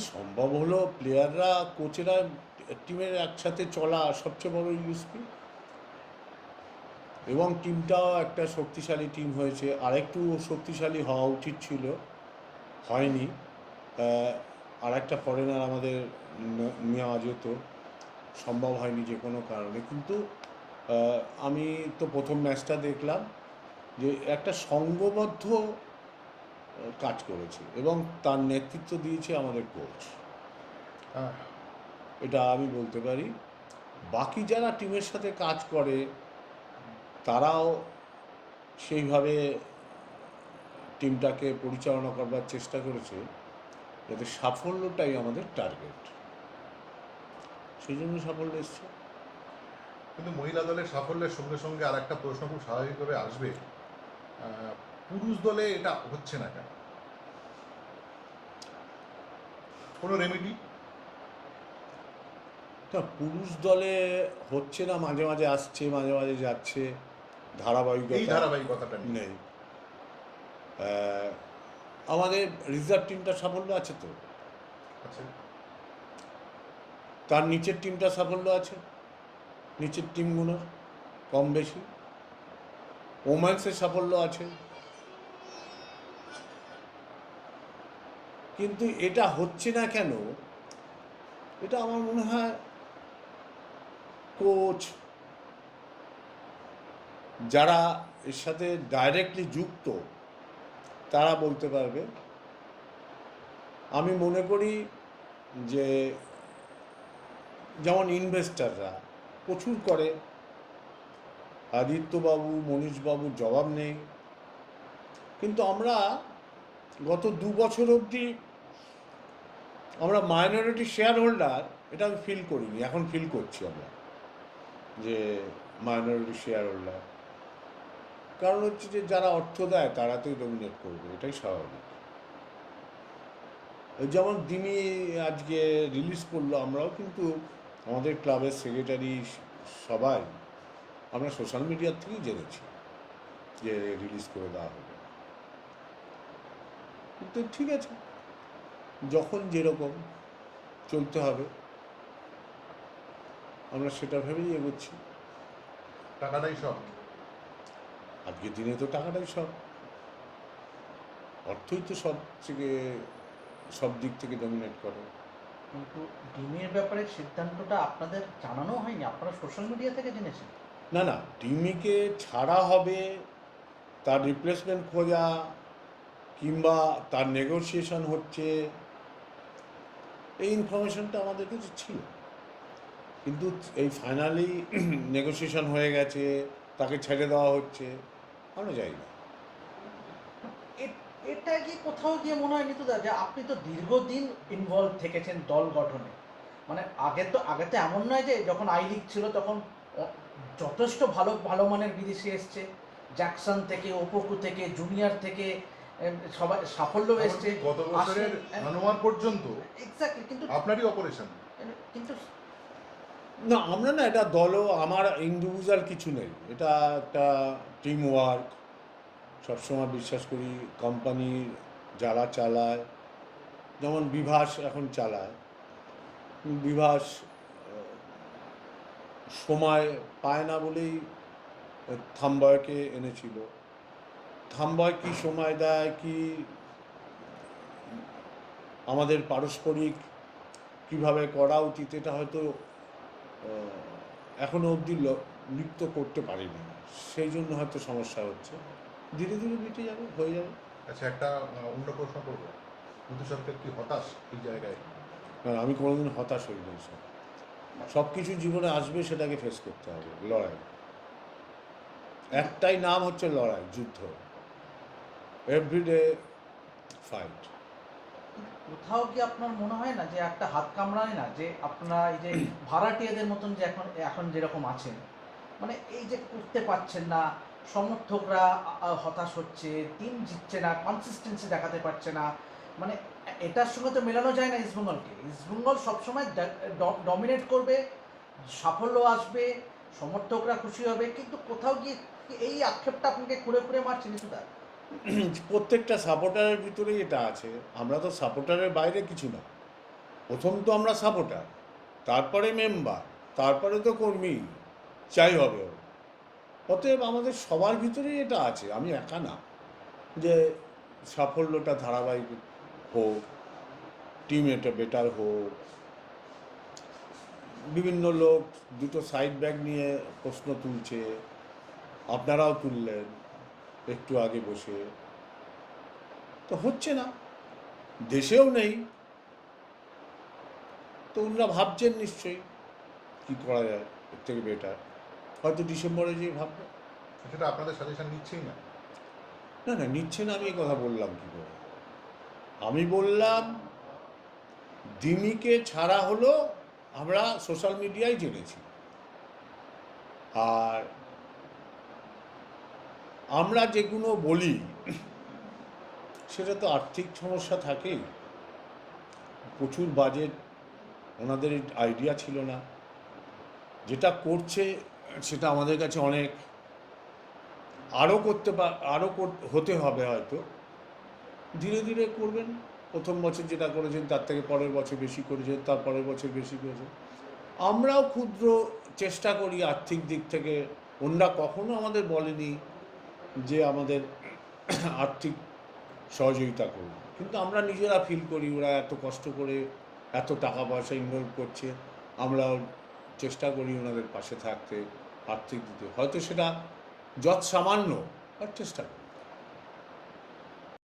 সম্ভব হলো? প্লেয়াররা কোচেরা টিমের একসাথে চলা সবচেয়ে বড় ইউএসপি এবং টিমটাও একটা শক্তিশালী টিম হয়েছে। আরেকটু শক্তিশালী হওয়া উচিত ছিল। হয়নি। আর একটা ফরেনার আমাদের নেওয়া যেত সম্ভব হয়নি যে কোনো কারণে। কিন্তু আমি তো প্রথম ম্যাচটা দেখলাম যে একটা আহ, কাজ করেছে এবং তার নেতৃত্ব দিয়েছে আমাদের কোচ হ্যাঁ। এটা আমি বলতে পারি। বাকি যারা টিমের সাথে কাজ করে তারাও সেইভাবে টিমটাকে পরিচালনা করবার চেষ্টা করেছে যাতে সাফল্যটাই আমাদের টার্গেট সেই জন্য সাফল্য এসছে। কিন্তু মহিলা দলের সাফল্যের সঙ্গে সঙ্গে আর একটা প্রশ্ন খুব স্বাভাবিকভাবে আসবে। পুরুষ দলে এটা হচ্ছে না কেন? কোনো রেমেডি তা পুরুষ দলে হচ্ছে না মাঝে মাঝে আসছে মাঝে মাঝে যাচ্ছে এই ধারাবাহিকতা ধারাবাহিকতাটা নেই। আমাদের রিজার্ভ টিমটা সাফল্য আছে তো? তার নিচের টিমটা সাফল্য আছে? নিচের টিমগুলোর কম বেশি? ওমেন্সের সাফল্য আছে? কিন্তু এটা হচ্ছে না কেন? এটা আমার মনে হয় কোচ যারা এর সাথে ডাইরেক্টলি যুক্ত, তারা বলতে পারবে। আমি মনে করি যে যেমন ইনভেস্টাররা প্রচুর করে, আদিত্যবাবু মনীশবাবুর জবাব নেই। কিন্তু আমরা গত দু বছর অবধি আমরা মাইনরিটি শেয়ার হোল্ডার এটা আমি ফিল করিনি, এখন ফিল করছি আমরা যে মাইনরিটি শেয়ার হোল্ডার কারণ হচ্ছে যে যারা অর্থ দেয় তারাতেই ডমিনেট করবে, এটাই স্বাভাবিক। যেমন দিমি আজকে রিলিজ করল, আমরাও কিন্তু আমাদের ক্লাবের সেক্রেটারি সবাই, আমরা সোশ্যাল মিডিয়ার থেকেই জেনেছি যে রিলিজ করে দেওয়া হবে। কিন্তু ঠিক আছে। যখন যেরকম চলতে হবে আমরা সেটা ভেবেই এগোচ্ছি। টাকাটাই সব। আজকের দিনে তো টাকাটাই সব। অর্থই তো সব থেকে সব দিক থেকে ডমিনেট করে। কিন্তু ডিমের ব্যাপারে সিদ্ধান্তটা আপনাদের জানানো হয়নি? আপনারা সোশ্যাল মিডিয়া থেকে জেনেছেন? না না ডিমিকে ছাড়া হবে তার রিপ্লেসমেন্ট খোঁজা কিংবা তার নেগোসিয়েশন হচ্ছে, এই ইনফরমেশনটা আমাদের কাছে ছিল। কিন্তু এই ফাইনালি নেগোসিয়েশন হয়ে গেছে, তাকে ছেড়ে দেওয়া হচ্ছে, আমরা যাই না। এটা কি কোথাও গিয়ে মনে হয় নিতুদা, যে আপনি তো দীর্ঘদিন ইনভলভ থেকেছেন দল গঠনে? মানে আগে তো আগে তো এমন নয় যে যখন আই লিগ ছিল তখন যথেষ্ট ভালো ভালো মানের বিদেশি এসছে। জ্যাকসন থেকে ওপোকু থেকে জুনিয়র থেকে সবাই সাফল্য এসছে। গত বছরের জানুয়ার পর্যন্ত এক্স্যাক্টলি কিন্তু আপনারই অপারেশন কিন্তু না আমরা না এটা দলও আমার ইন্ডিভিজুয়াল কিছু নেই। এটা একটা টিম ওয়ার্ক সবসময় বিশ্বাস করি কোম্পানি যারা চালায় যেমন বিভাস এখন চালায়। বিভাস সময় পায় না বলেই থাম্বয়কে এনেছিল। থাম্বয় কি সময় দেয় কি আমাদের পারস্পরিক কীভাবে করা উচিত এটা হয়তো আহ, এখনও অবধি লিপ্ত করতে পারিনি। সেই জন্য হয়তো সমস্যা হচ্ছে। ধীরে ধীরে মিটে যাবে হয়ে যাবে। আচ্ছা একটা অন্য প্রশ্ন করব। মধু সরকার কি হতাশ এই জায়গায়? আমি কোনোদিন হতাশ হই না সব সব কিছু জীবনে আসবে সেটাকে ফেস করতে হবে লড়াই। একটাই নাম হচ্ছে লড়াই যুদ্ধ। এভরিডে ফাইট কোথাও কি আপনার মনে হয় না যে একটা হাত কামড়ায় না যে আপনারা এই যে ভাড়াটিয়াদের মতন যে এখন এখন যেরকম আছেন? মানে এই যে করতে পারছেন না সমর্থকরা হতাশ হচ্ছে টিম জিতছে না কনসিস্টেন্সি দেখাতে পারছে না মানে এটার সঙ্গে তো মেলানো যায় না ইস্টবেঙ্গলকে ইস্টবেঙ্গল সবসময় ডমিনেট করবে সাফল্য আসবে সমর্থকরা খুশি হবে কিন্তু কোথাও গিয়ে কি এই আক্ষেপটা আপনাকে খুঁড়ে খুঁড়ে মারছে নিশুদা প্রত্যেকটা সাপোর্টারের ভিতরেই এটা আছে। আমরা তো সাপোর্টারের বাইরে কিছু না। প্রথম তো আমরা সাপোর্টার তারপরে মেম্বার তারপরে তো কর্মী চাই হবে অতএব আমাদের সবার ভিতরেই এটা আছে, আমি একা না। যে সাফল্যটা ধারাবাহিক হোক টিম এটা বেটার হোক, বিভিন্ন লোক দুটো সাইড ব্যাগ নিয়ে প্রশ্ন তুলছে, আপনারাও তুললেন। একটু আগে বসে। তো হচ্ছে না দেশেও নেই। তো ওনারা ভাবছেন নিশ্চয়ই কী করা যায় এর থেকে বেটার হয়তো ডিসেম্বরে যেয়ে ভাববে। সেটা আপনাদের সাজেশন নিচ্ছেই না। না না নিচ্ছে না আমি এই কথা বললাম কি করে? আমি বললাম দিমিকে ছাড়া হলো আমরা সোশ্যাল মিডিয়ায় জেনেছি। আর আমরা যেগুলো বলি, সেটা তো আর্থিক সমস্যা থাকেই। প্রচুর বাজেট ওনাদের আইডিয়া ছিল না। যেটা করছে, সেটা আমাদের কাছে অনেক, আরও করতে আরও হতে হবে হয়তো। ধীরে ধীরে করবেন। প্রথম বছর যেটা করেছেন, তার থেকে পরের বছর বেশি করেছেন, তার পরের বছর বেশি করেছেন। আমরাও ক্ষুদ্র চেষ্টা করি আর্থিক দিক থেকে। ওনরা কখনো আমাদের বলেনি যে আমাদের আর্থিক সহযোগিতা করুন কিন্তু আমরা নিজেরা ফিল করি, ওরা এত কষ্ট করে এত টাকা পয়সা ইনভলভ করছে আমরা চেষ্টা করি ওনাদের পাশে থাকতে, আর্থিক দিতে। হয়তো সেটা যৎ সামান্য চেষ্টা করি।